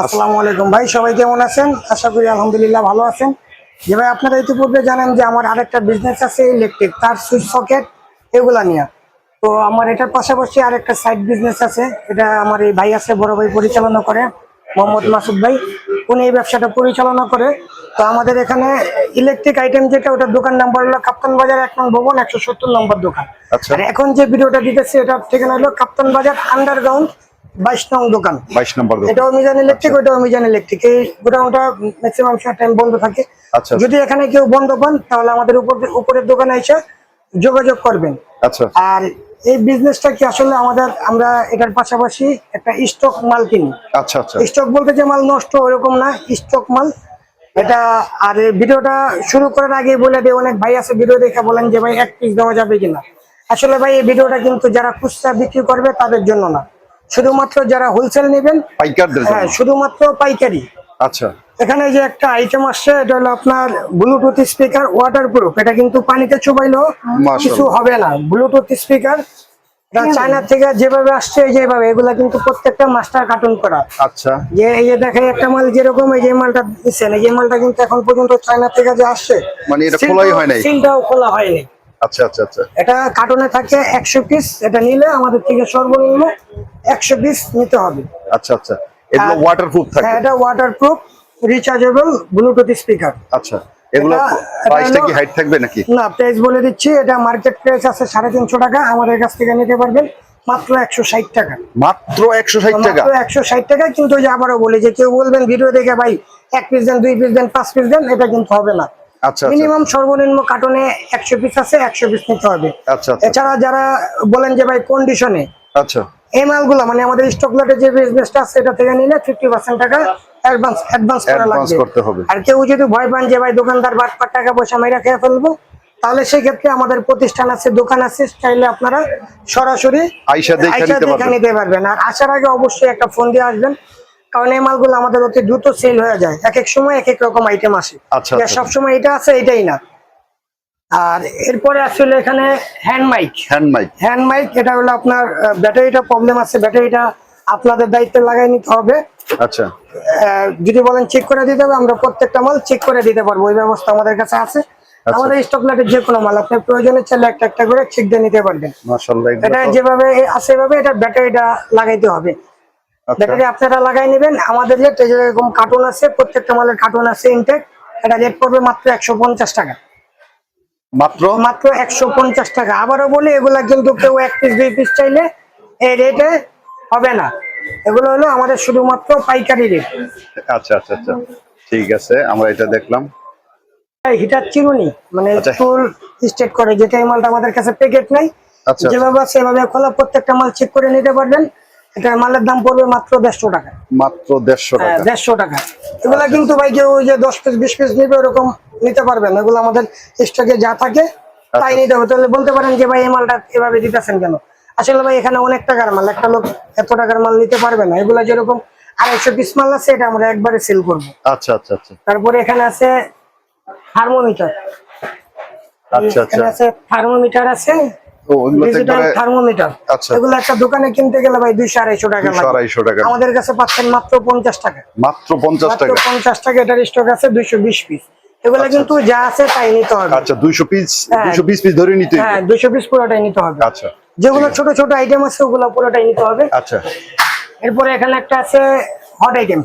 আসসালামু আলাইকুম ভাই সবাই কেমন আছেন? আশা করি আলহামদুলিল্লাহ ভালো আছেন। যে ভাই আপনারা ইতিপূর্বে জানেন যে আমার আরেকটা বিজনেস আছে ইলেকট্রিক তার সুইচ সকেট এগুলা নিয়ে। তো আমার এটার পাশাপাশি আরেকটা সাইড বিজনেস আছে এটা আমার এই ভাই আছে বড় ভাই পরিচালনা করে মোহাম্মদ মাসুদ ভাই। উনি এই ব্যবসাটা পরিচালনা করে। তো আমাদের এখানে ইলেকট্রিক আইটেম যেটা ওটার দোকান নাম্বার হলো কাপ্তান বাজার এক নং ভবন একশো সত্তর নম্বর দোকান। আচ্ছা। আর এখন যে ভিডিওটা দিতেছি এটার ঠিকানা হলো কাপ্তান বাজার আন্ডারগ্রাউন্ড বাইশ নং দোকান। বাইশ নম্বর। এটাও মিজান ইলেকট্রিক ওটাও মিজান ইলেকট্রিক এই গোডাউনটা ম্যাক্সিমাম টাইম বন্ধ থাকে। আচ্ছা। যদি এখানে কেউ বন্ধ পান তাহলে আমাদের উপর উপরের দোকানে এসে যোগাযোগ করবেন। আচ্ছা আর এই বিজনেসটা কি আসলে আমাদের আমরা এটার পাশাপাশি একটা স্টক মাল কিনি। আচ্ছা আচ্ছা। স্টক বলতে যে মাল নষ্ট ওরকম না স্টক মাল। এটা আর ভিডিওটা শুরু করার আগে বলে দিয়ে অনেক ভাই আছে ভিডিও দেখে বলেন যে ভাই এক পিস দেওয়া যাবে কিনা। আসলে ভাই এই ভিডিওটা কিন্তু যারা খুচরা বিক্রি করবে তাদের জন্য না। শুধুমাত্র যারা হোলসেল নেবেন পাইকারদের হ্যাঁ শুধুমাত্র পাইকারি। আচ্ছা। এখানে যে একটা আইটেম আসছে এটা হলো আপনার ব্লুটুথ স্পিকার ওয়াটার প্রুফ এটা কিন্তু পানিতে চুবাইলেও কিছু হবে না। ব্লুটুথ স্পিকার চায়না থেকে যেভাবে আসছে যেভাবে এগুলা কিন্তু প্রত্যেকটা মাস্টার কার্টুন করা। আচ্ছা। যে এই যে দেখেন একটা মাল যেরকম এই যে মালটা দিচ্ছেন এই যে মালটা কিন্তু এখন পর্যন্ত চায়না থেকে যে আসছে মানে এটা খোলাই হয় নাই? সিলটাও খোলা হয়নি। আচ্ছা আচ্ছা আচ্ছা। এটা কার্টুনে থাকে একশো পিস এটা নিলে আমাদের থেকে সর্বনিম্ন একশো পিস নিতে হবে। আচ্ছা আচ্ছা। এগুলো ওয়াটারপ্রুফ থাকে? হ্যাঁ এটা waterproof rechargeable bluetooth speaker আচ্ছা। এগুলো প্রাইসটা কি হাইট থাকবে নাকি? না প্রাইস বলে দিচ্ছি এটা মার্কেট প্রাইস আছে সাড়ে তিনশো টাকা আমাদের কাছ থেকে নিতে পারবেন মাত্র একশো ষাট টাকা। মাত্র একশো ষাট টাকা? মাত্র কিন্তু ওই যে আবারও বলি যে কেউ বলবেন ভিডিও দেখে ভাই এক পিস দেন দুই পিস দেন পাঁচ পিস দেন এটা কিন্তু হবে না। মিনিমাম সর্বনিম্ন কার্টনে একশো পিস আছে একশো পিস নিতে হবে। আচ্ছা আচ্ছা। এছাড়া যারা বলেন যে ভাই কন্ডিশনে আচ্ছা। এই মালগুলো মানে আমাদের স্টক লটে যে বিজনেসটা আছে এটা থেকে নিলে ফিফটি পার্সেন্ট টাকা অ্যাডভান্স অ্যাডভান্স করা লাগবে। করতে হবে। আর কেউ যদি ভয় পান যে ভাই দোকানদার বাটপার টাকা পয়সা মাইরা খেয়ে ফেলব তাহলে সেই ক্ষেত্রে আমাদের প্রতিষ্ঠান আছে দোকান আছে চাইলে আপনারা সরাসরি আইসা দেখে। নিতে পারবেন। আর আসার আগে অবশ্যই একটা ফোন দিয়ে আসবেন। কারণ এই মালগুলো আমাদের অতি দ্রুত সেল হয়ে যায়। এক এক সময় এক এক রকম আইটেম আসে। আচ্ছা, আচ্ছা। সবসময় এটা আছে এটাই না। আর এরপরে আসলে এখানে hand mic hand mic hand mic এটা হলো আপনার ব্যাটারিটা প্রবলেম আছে ব্যাটারিটা আপনাদের দায়িত্বে লাগাই নিতে হবে। আচ্ছা। যদি বলেন চেক করে দিতে হবে আমরা প্রত্যেকটা মাল চেক করে দিতে পারব ওই ব্যবস্থা আমাদের কাছে আছে। আমাদের স্টক লাটের যে কোনো মাল আপনার প্রয়োজনে চাইলে একটা একটা করে চেক দিয়ে নিতে পারবেন। এটা যেভাবে আছে এভাবে এটা ব্যাটারিটা লাগাইতে হবে। আচ্ছা। ব্যাটারি আপনারা লাগাই নেবেন। আমাদের রেট যেরকম কার্টুন আছে প্রত্যেকটা মালের কার্টুন আছে ইনটেক এটা রেট পড়বে মাত্র একশো পঞ্চাশ টাকা। মাত্র? মাত্র একশো পঞ্চাশ টাকা। আবারও বলি এগুলা কিন্তু কেউ এক পিস দুই পিস চাইলে এই রেটে হবে না। এগুলো হলো আমাদের শুধুমাত্র পাইকারি রেট আচ্ছা আচ্ছা আচ্ছা। ঠিক আছে আমরা এটা দেখলাম। হিটার চিরুনি মানে আচ্ছা। চুল স্টেট করে যেটা এই মালটা আমাদের কাছে প্যাকেট নাই আচ্ছা। যেভাবে সেভাবে খোলা প্রত্যেকটা মাল চেক করে নিতে পারবেন। এটা মালের দাম পড়বে মাত্র দেড়শো টাকা। মাত্র দেড়শো হ্যাঁ টাকা। দেড়শো টাকা। এগুলা কিন্তু ভাই কেউ যে দশ পিস বিশ পিস নিবে ওরকম নিতে পারবেন। এগুলো আমাদের স্টকে যা থাকে তাই আচ্ছা। নিতে হবে। তাহলে বলতে পারেন যে ভাই এই মালটা এভাবে দিতেছেন কেন? আসলে ভাই এখানে অনেক টাকার মাল একটা লোক এত টাকার মাল নিতে পারবে না। এগুলা যেরকম আড়াইশো পিস মাল আছে এটা আমরা একবারে সেল করব। আচ্ছা আচ্ছা আচ্ছা। তারপরে এখানে আছে থার্মোমিটার আচ্ছা আচ্ছা। এখানে আছে থার্মোমিটার আছে ডিজিটাল থার্মোমিটার আচ্ছা। এগুলো একটা দোকানে কিনতে গেলে ভাই টাকা লাগে। টাকা। আমাদের কাছে পাচ্ছেন মাত্র পঞ্চাশ টাকা। মাত্র পঞ্চাশ মাত্র টাকা। পঞ্চাশ টাকা এটার স্টক আছে দুইশো বিশ পিস এগুলো কিন্তু যা আছে তাই নিতে হবে। আচ্ছা দুইশো পিস হ্যাঁ। দুইশো পিস পিস ধরে নিতে হ্যাঁ পিস পুরোটাই নিতে হবে। আচ্ছা। যেগুলো ছোট ছোট আইটেম আছে ওগুলো পুরোটাই নিতে হবে। আচ্ছা। এরপরে এখানে একটা আছে হট আইটেম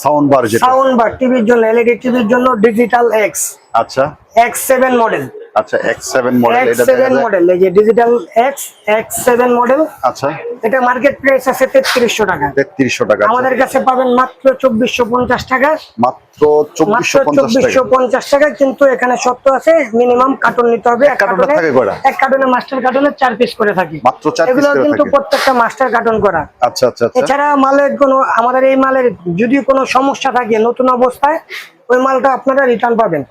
সাউন্ড বার যেটা। সাউন্ড বার টিভির জন্য এলইডি টিভির জন্য ডিজিটাল এক্স আচ্ছা। এক্স সেভেন মডেল আচ্ছা এক্স সেভেন মডেল এক্স এটা দেখা সেভেন মডেল এই যে ডিজিটাল এক্স সেভেন মডেল আচ্ছা। এটা মার্কেট প্রাইস আছে তেত্রিশশো টাকা। তেত্রিশশো টাকা আচ্ছা। আমাদের কাছে পাবেন মাত্র চব্বিশশো পঞ্চাশ টাকা। মাত্র মাত্র চব্বিশশো পঞ্চাশ টাকা টাকা কিন্তু এখানে সত্য আছে মিনিমাম কার্টন নিতে হবে এক কার্টনে থাকে কয়টা? এক কার্টনে মাস্টার কার্টনে চার পিস করে থাকি। মাত্র চার piece এগুলো করে কিন্তু প্রত্যেকটা মাস্টার কার্টন করা। আচ্ছা আচ্ছা আচ্ছা। এছাড়া মালের কোনো আমাদের এই মালের যদি কোনো সমস্যা থাকে নতুন অবস্থায় ওই মালটা আপনারা রিটার্ন পাবেন।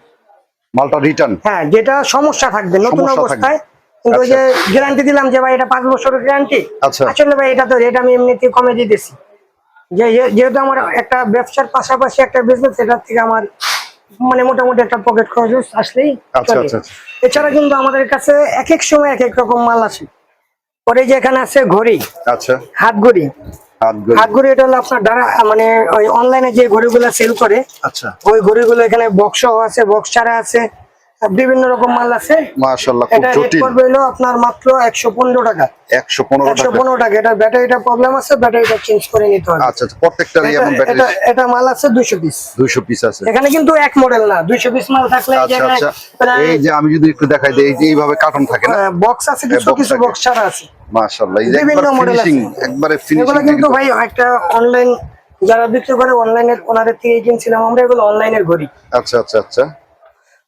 মালটা রিটার্ন হ্যাঁ যেটা সমস্যা থাকবে নতুন অবস্থায় কিন্তু ওই যে আচ্ছা। গ্যারান্টি দিলাম যে ভাই এটা পাঁচ বছরের গ্যারান্টি আচ্ছা। আসলে ভাই এটা তো রেট আমি এমনিতে কমে দিতেছি। যে যে- যেহেতু আমার একটা ব্যবসার পাশাপাশি একটা বিজনেস এটার থেকে আমার মানে মোটামুটি একটা পকেট খরচ আসলেই আচ্ছা, আচ্ছা, আচ্ছা। এছাড়া কিন্তু আমাদের কাছে এক এক সময় এক এক রকম মাল আসে। পরে যে এখানে আছে ঘড়ি আচ্ছা। হাত ঘড়ি হাত ঘড়ি এটা হলো আপনার দ্বারা মানে ওই অনলাইনে যে ঘড়িগুলো সেল করে আচ্ছা। ওই ঘড়িগুলো এখানে বক্স আছে বক্স ছাড়া আছে। বিভিন্ন রকম মাল আছে। মাশাআল্লাহ খুব জটিল। পড়বে হলো আপনার মাত্র একশো পনেরো টাকা। একশো পনেরো একশো টাকা পনেরো টাকা। এটা ব্যাটারিটা প্রবলেম আছে ব্যাটারিটা চেঞ্জ করে নিতে হবে। আচ্ছা আচ্ছা প্রত্যেকটারই এমন ব্যাটারি এটা এটা মাল আছে দুইশো পিস দুইশো পিস আছে। এখানে কিন্তু এক মডেল না দুইশো পিস মাল থাকলে এই আচ্ছা জায়গায় আচ্ছা। এই যে আমি যদি একটু দেখাই দিই এই যে এইভাবে কার্টন থাকে না? বক্স আছে কিছু box কিছু বক্স ছাড়া আছে। মাশাআল্লাহ এই একবার। ফিনিশিং একবারে এগুলো কিন্তু ভাই একটা অনলাইন যারা বিক্রি করে অনলাইনের ওনাদের থেকে কিনছিলাম আমরা এগুলো অনলাইনের ঘড়ি। আচ্ছা আচ্ছা আচ্ছা।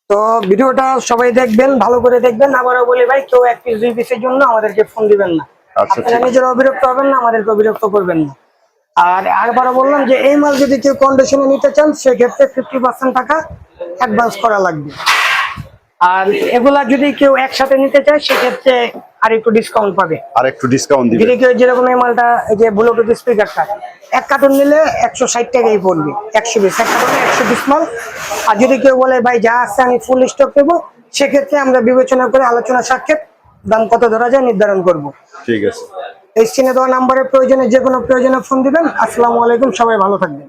তো ভিডিওটা সবাই দেখবেন ভালো করে দেখবেন। আবারও বলি ভাই কেউ এক পিস দুই পিসের জন্য আমাদেরকে ফোন দিবেন না। আচ্ছা, আপনারা নিজেরা অবিরক্ত হবেন না আমাদেরকে অবিরক্ত করবেন না। আর আরবারও বললাম যে এই মাল যদি কেউ কন্ডিশনে নিতে চান সেক্ষেত্রে ফিফটি পার্সেন্ট টাকা অ্যাডভান্স করা লাগবে। আর এগুলা যদি কেউ একসাথে নিতে চায় সেক্ষেত্রে আর একটু ডিসকাউন্ট পাবে। আর একটু ডিসকাউন্ট দিবেন যদি কেউ যেরকম এই মালটা এই যে ব্লুটুথ স্পিকারটা এক কার্টুন নিলে একশো ষাট টাকাই পড়বে একশো বিশ। এক কার্টুনে একশো বিশ মাল। আর যদি কেউ বলে ভাই যা আছে আমি ফুল স্টক দেবো সেক্ষেত্রে আমরা বিবেচনা করে আলোচনা সাক্ষেপ দাম কত ধরা যায় নির্ধারণ করব। ঠিক আছে। এই স্ক্রিনে দেওয়া নাম্বারের প্রয়োজনে যে কোনো প্রয়োজনে ফোন দিবেন। আসসালামু আলাইকুম সবাই ভালো থাকবেন।